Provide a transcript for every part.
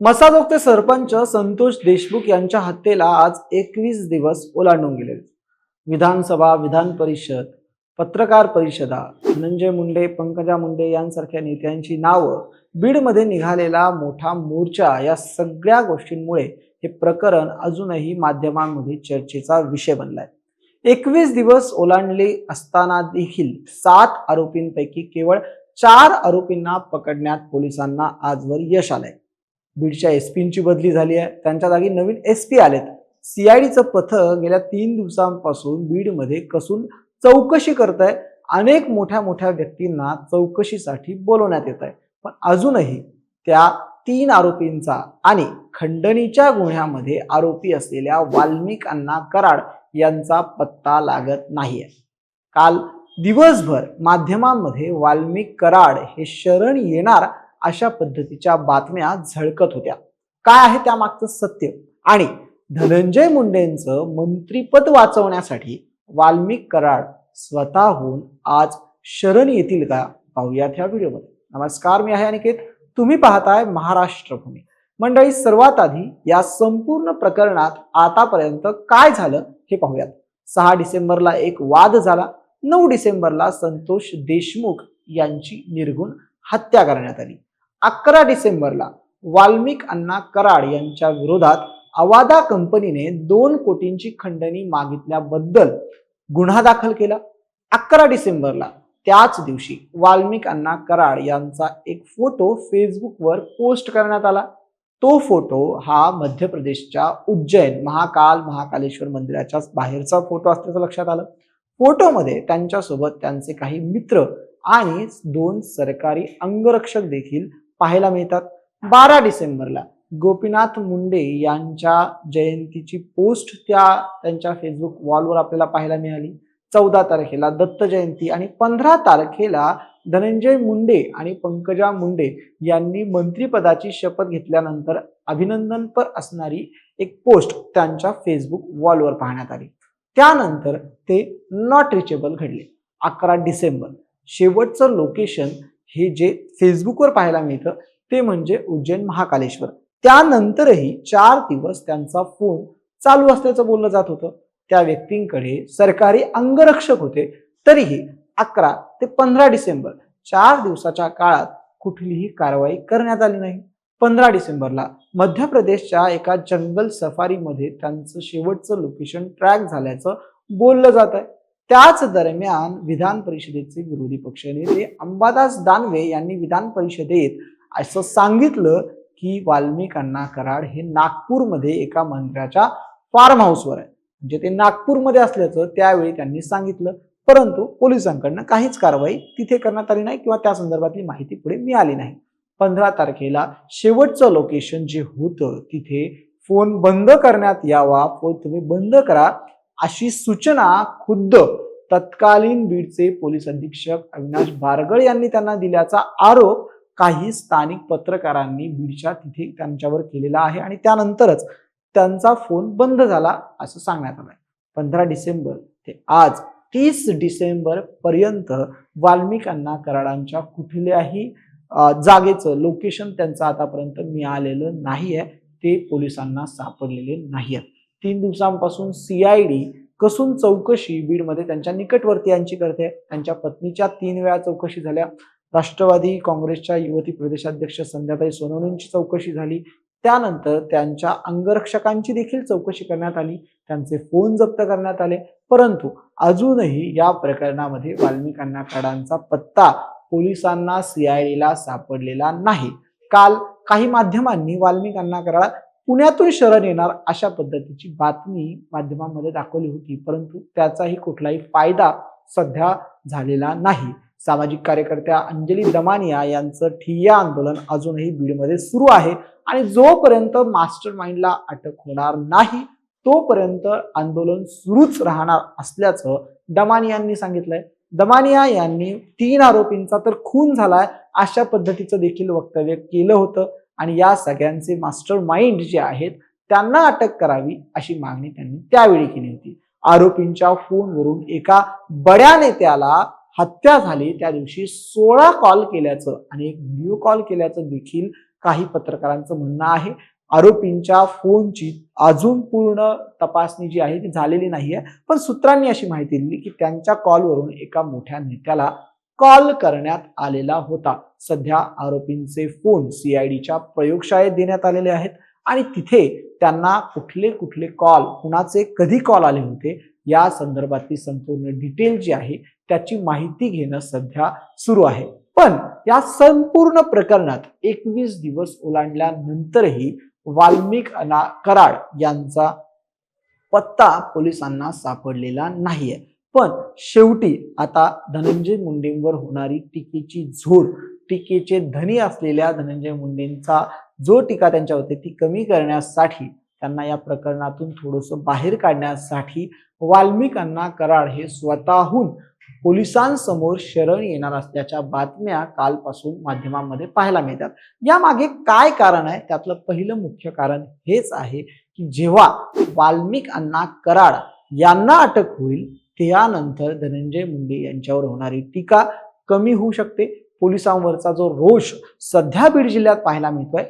मसाजोगचे सरपंच संतोष देशमुख यांच्या हत्येला आज एकवीस दिवस ओलांडून गेले. विधानसभा विधान परिषद पत्रकार परिषदा धनंजय मुंडे पंकजा मुंडे यांसारख्या नेत्यांची नावं बीडमध्ये निघालेला मोठा मोर्चा या सगळ्या गोष्टींमुळे हे प्रकरण अजूनही माध्यमांमध्ये चर्चेचा विषय बनलाय. एकवीस दिवस ओलांडले असताना देखील सात आरोपींपैकी केवळ चार आरोपींना पकडण्यात पोलिसांना आजवर यश आलंय. बीडच्या एस पींची बदली झाली आहे. त्यांच्या जागी नवीन एस पी आलेत. सीआयडीचं पथक गेल्या तीन दिवसांपासून बीडमध्ये कसून चौकशी करत आहे अनेक मोठ्या मोठ्या व्यक्तींना चौकशीसाठी बोलवण्यात येत आहे पण अजूनही त्या तीन आरोपींचा आणि खंडणीच्या गुन्ह्यामध्ये आरोपी असलेल्या वाल्मिक अण्णा कराड यांचा पत्ता लागत नाहीये. काल दिवसभर माध्यमांमध्ये वाल्मिक कराड हे शरण येणार अशा पद्धतीच्या बातम्या झळकत होत्या. काय आहे त्यामागचं सत्य? आणि धनंजय मुंडेंचं मंत्रीपद वाचवण्यासाठी वाल्मिक कराड स्वतःहून आज शरण येतील का? पाहूयात ह्या व्हिडिओमध्ये. नमस्कार मी आहे अनिकेत. तुम्ही पाहताय महाराष्ट्र भूमी मंडळी सर्वात आधी या संपूर्ण प्रकरणात आतापर्यंत काय झालं हे पाहूयात. सहा डिसेंबरला एक वाद झाला. नऊ डिसेंबरला संतोष देशमुख यांची निर्गुण हत्या करण्यात आली. अकरा डिसेंबरला वाल्मिक अण्णा कराड यांच्या विरोधात अवादा कंपनीने दोन कोटींची खंडणी मागितल्याबद्दल गुन्हा दाखल केला. अकरा डिसेंबरला त्याच दिवशी वाल्मिक अण्णा कराड यांचा एक फोटो फेसबुकवर पोस्ट करण्यात आला. तो फोटो हा मध्य प्रदेशच्या उज्जैन महाकाल महाकालेश्वर मंदिराच्या बाहेरचा फोटो असल्याचं लक्षात आलं. फोटोमध्ये त्यांच्यासोबत त्यांचे काही मित्र आणि दोन सरकारी अंगरक्षक देखील पाहायला मिळतात. बारा डिसेंबरला गोपीनाथ मुंडे यांच्या जयंतीची पोस्ट त्या त्यांच्या फेसबुक वॉलवर आपल्याला पाहायला मिळाली. चौदा तारखेला दत्त जयंती आणि पंधरा तारखेला धनंजय मुंडे आणि पंकजा मुंडे यांनी मंत्रिपदाची शपथ घेतल्यानंतर अभिनंदनपर असणारी एक पोस्ट त्यांच्या फेसबुक वॉलवर पाहण्यात आली. त्यानंतर ते नॉट रिचेबल घडले. अकरा डिसेंबर. शेवटचं लोकेशन हे जे फेसबुकवर पाहायला मिळतं ते म्हणजे उज्जैन महाकालेश्वर. त्यानंतरही चार दिवस त्यांचा फोन चालू असल्याचं बोललं जात होतं. त्या व्यक्तींकडे सरकारी अंगरक्षक होते. तरीही अकरा ते पंधरा डिसेंबर चार दिवसाच्या काळात कुठलीही कारवाई करण्यात आली नाही. पंधरा डिसेंबरला मध्य प्रदेशच्या एका जंगल सफारीमध्ये त्यांचं शेवटचं लोकेशन ट्रॅक झाल्याचं बोललं जात आहे त्याच दरम्यान विधान परिषदेचे विरोधी पक्षनेते अंबादास दानवे यांनी विधान परिषदेत असं सांगितलं की वाल्मिक अण्णा कराड हे नागपूरमध्ये एका मंदिराच्या फार्म हाऊसवर आहे. म्हणजे ते नागपूरमध्ये असल्याचं त्यावेळी त्यांनी सांगितलं. परंतु पोलिसांकडनं काहीच कारवाई तिथे करण्यात आली नाही किंवा त्या संदर्भातली माहिती पुढे मिळाली नाही. पंधरा तारखेला शेवटचं लोकेशन जे होतं तिथे फोन बंद करण्यात यावा. फोन तुम्ही बंद करा. अशी सूचना खुद्द तत्कालीन बीडचे पोलीस अधीक्षक अविनाश बारगळ यांनी त्यांना दिल्याचा आरोप काही स्थानिक पत्रकारांनी बीडच्या तिथे त्यांच्यावर केलेला आहे आणि त्यानंतरच त्यांचा फोन बंद झाला असं सांगण्यात आलंय. पंधरा डिसेंबर ते आज तीस डिसेंबर पर्यंत वाल्मिकांना कराडांच्या कुठल्याही जागेचं लोकेशन त्यांचं आतापर्यंत मिळालेलं नाही आहे ते पोलिसांना सापडलेले नाही आहे तीन दिवसांपासून सीआयडी कसून चौकशी बीडमध्ये त्यांच्या निकटवर्तीयांची करते. त्यांच्या पत्नीच्या तीन वेळा चौकशी झाल्या. राष्ट्रवादी काँग्रेसच्या युवती प्रदेशाध्यक्ष संध्याताई सोनवणेंची चौकशी झाली. त्यानंतर त्यांच्या अंगरक्षकांची देखील चौकशी करण्यात आली. त्यांचे फोन जप्त करण्यात आले. परंतु अजूनही या प्रकरणामध्ये वाल्मिकांना कडांचा पत्ता पोलिसांना सीआयडीला सापडलेला नाही. काल काही माध्यमांनी वाल्मिकांना कराड पुण्यातून शरण येणार अशा पद्धतीची बातमी माध्यमांमध्ये दाखवली होती परंतु त्याचाही कुठलाही फायदा सध्या झालेला नाही. सामाजिक कार्यकर्त्या अंजली दमानिया यांचं ठिय्या आंदोलन अजूनही बीडमध्ये सुरू आहे आणि जोपर्यंत मास्टर माइंडला अटक होणार नाही तोपर्यंत आंदोलन सुरूच राहणार असल्याचं दमानियांनी सांगितलंय. दमानिया यांनी तीन आरोपींचा तर खून झालाय अशा पद्धतीचं देखील वक्तव्य केलं होतं. आणि या सगळ्यांचे मास्टर माइंड जे आहेत त्यांना अटक करावी अशी मागणी त्यांनी त्यावेळी केली होती. आरोपींच्या फोनवरून एका बड्या नेत्याला हत्या झाली. त्या दिवशी सोळा कॉल केल्याचं आणि एक व्हिडिओ कॉल केल्याचं देखील काही पत्रकारांचं म्हणणं आहे. आरोपींच्या फोनची अजून पूर्ण तपासणी जी आहे ती झालेली नाहीये. पण सूत्रांनी अशी माहिती दिली की त्यांच्या कॉलवरून एका मोठ्या नेत्याला कॉल करण्यात आलेला होता. सध्या आरोपींचे फोन सीआयडीच्या प्रयोगशाळेत देण्यात आलेले आहेत आणि तिथे त्यांना कुठले कुठले कॉल कुणाचे कधी कॉल आले होते या संदर्भातली संपूर्ण डिटेल जी आहे त्याची माहिती घेणं सध्या सुरू आहे. पण या संपूर्ण प्रकरणात एकवीस दिवस ओलांडल्यानंतरही वाल्मिक अना कराड यांचा पत्ता पोलिसांना सापडलेला नाहीये. पण शेवटी आता धनंजय मुंडेंवर होणारी टीकेची झोड टीकेचे धनी असलेल्या धनंजय मुंडेंचा जो टीका त्यांच्यावरती ती कमी करण्यासाठी त्यांना या प्रकरणातून थोडंसं बाहेर काढण्यासाठी वाल्मिकांना अण्णा कराड हे स्वतःहून पोलिसांसमोर शरण येणार असल्याच्या बातम्या कालपासून माध्यमांमध्ये पाहायला मिळतात. यामागे काय कारण आहे? त्यातलं पहिलं मुख्य कारण हेच आहे की जेव्हा वाल्मिक अण्णा कराड यांना अटक होईल त्यानंतर धनंजय मुंडे यांच्यावर होणारी टीका कमी होऊ शकते. पोलिसांवरचा जो रोष सध्या बीड जिल्ह्यात पाहायला मिळतोय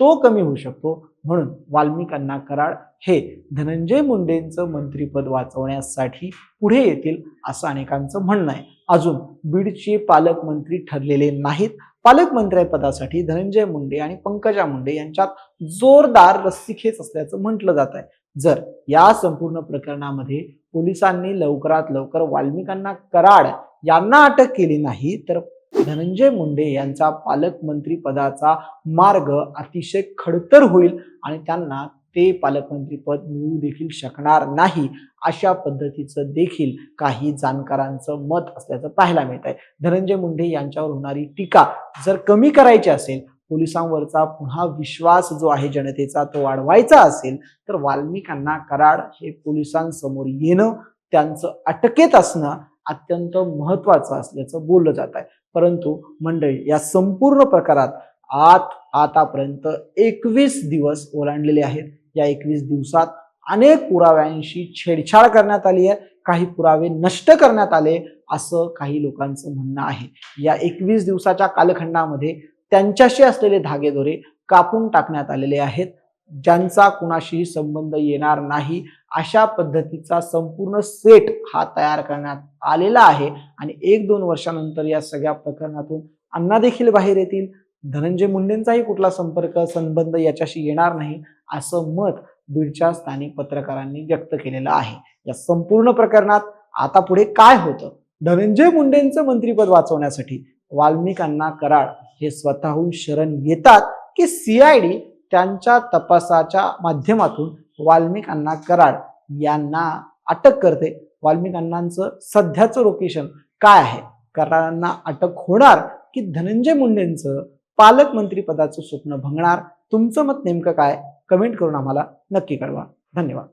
तो कमी होऊ शकतो. म्हणून वाल्मिकांना कराड हे धनंजय मुंडेंचं मंत्रीपद वाचवण्यासाठी पुढे येतील असं अनेकांचं म्हणणं आहे. अजून बीडचे पालकमंत्री ठरलेले नाहीत. पालकमंत्री पदासाठी धनंजय मुंडे आणि पंकजा मुंडे यांच्यात जोरदार रस्सीखेच असल्याचं म्हटलं जात आहे जर या संपूर्ण प्रकरणामध्ये पोलिसांनी लवकरात लवकर वाल्मिकांना कराड यांना अटक केली नाही तर धनंजय मुंडे यांचा पालकमंत्री पदाचा मार्ग अतिशय खडतर होईल आणि त्यांना ते पालकमंत्री पद मिळू देखील शकणार नाही अशा पद्धतीचं देखील काही जाणकारांचं मत असल्याचं पाहायला मिळत आहे धनंजय मुंडे यांच्यावर होणारी टीका जर कमी करायची असेल पोलिसांवरचा पुन्हा विश्वास जो आहे जनतेचा तो वाढवायचा असेल तर वाल्मिकांना कराड हे पोलिसांसमोर येणं त्यांचं अटकेत असणं अत्यंत महत्वाचं असल्याचं बोललं जात आहे. परंतु मंडळी या संपूर्ण प्रकारात आत आतापर्यंत एकवीस दिवस ओलांडलेले आहेत. या एकवीस दिवसात अनेक पुराव्यांशी छेडछाड करण्यात आली आहे. काही पुरावे नष्ट करण्यात आले असं काही लोकांचं म्हणणं आहे. या एकवीस दिवसाच्या कालखंडामध्ये त्यांच्याशी असलेले धागेदोरे कापून टाकण्यात आलेले आहेत. ज्यांचा कुणाशीही संबंध येणार नाही अशा पद्धतीचा संपूर्ण सेट हा तयार करण्यात आलेला आहे. आणि एक दोन वर्षानंतर या सगळ्या प्रकरणातून अण्णा देखील बाहेर येतील. धनंजय मुंडेंचाही कुठला संपर्क संबंध याच्याशी येणार नाही असं मत बीडच्या स्थानिक पत्रकारांनी व्यक्त केलेलं आहे. या संपूर्ण प्रकरणात आता पुढे काय होतं? धनंजय मुंडेंचं मंत्रिपद वाचवण्यासाठी वाल्मिकांना कराड हे स्वतःहून शरण येतात की सीआयडी त्यांच्या तपासाच्या माध्यमातून वाल्मिक अण्णा कराड यांना अटक करते. वाल्मिक अण्णांचं सध्याचं लोकेशन काय आहे? कराडांना अटक होणार की धनंजय मुंडेंचं पालकमंत्री पदाचं स्वप्न भंगणार? तुमचं मत नेमकं काय? कमेंट करून आम्हाला नक्की कळवा. धन्यवाद.